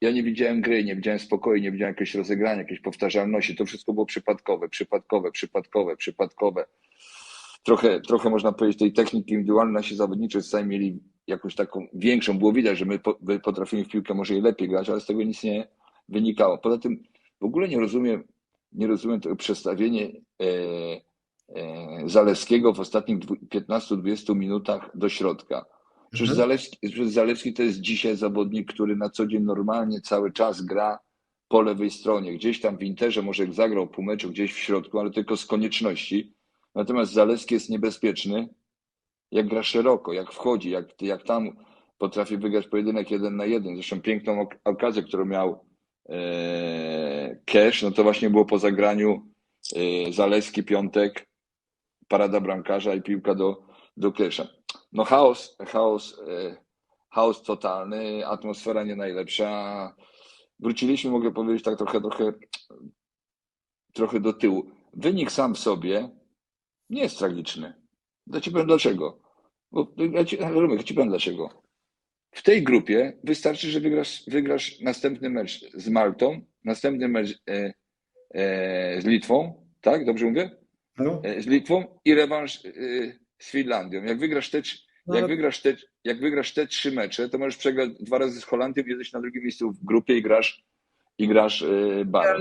ja nie widziałem gry, nie widziałem spokoju, nie widziałem jakiegoś rozegrania, jakiejś powtarzalności. To wszystko było przypadkowe, przypadkowe, przypadkowe, przypadkowe. Trochę, trochę można powiedzieć tej techniki indywidualnej nasi zawodniczy czasami mieli jakąś taką większą. Było widać, że my, po, my potrafimy w piłkę może i lepiej grać, ale z tego nic nie wynikało. Poza tym w ogóle nie rozumiem, nie rozumiem tego przestawienia e, e, w ostatnich dwu- 15-20 minutach do środka. Przecież, Mhm. Zalewski, przecież Zalewski to jest dzisiaj zawodnik, który na co dzień normalnie cały czas gra po lewej stronie. Gdzieś tam w Interze może zagrał pół meczu gdzieś w środku, ale tylko z konieczności. Natomiast Zalewski jest niebezpieczny, jak gra szeroko, jak wchodzi, jak, jak tam potrafi wygrać pojedynek jeden na jeden. Zresztą piękną ok- okazję, którą miał e, Cash, no to właśnie było po zagraniu e, Zalewski, Piątek, parada bramkarza i piłka do, do Casha. No chaos, chaos, e, chaos totalny, atmosfera nie najlepsza. Wróciliśmy, mogę powiedzieć tak trochę, trochę, trochę do tyłu. Wynik sam w sobie nie jest tragiczny. Ja ci powiem dlaczego. Bo ja ci, Romek, ja ci powiem dlaczego. W tej grupie wystarczy, że wygrasz, wygrasz następny mecz z Maltą, następny mecz e, e, z Litwą, tak? Dobrze mówię? No, E, z Litwą i rewanż e, z Finlandią. Jak wygrasz te, No, jak wygrasz te, jak wygrasz te trzy mecze, to możesz przegrać dwa razy z Holandią, jesteś na drugim miejscu w grupie i grasz i grasz e, baraż.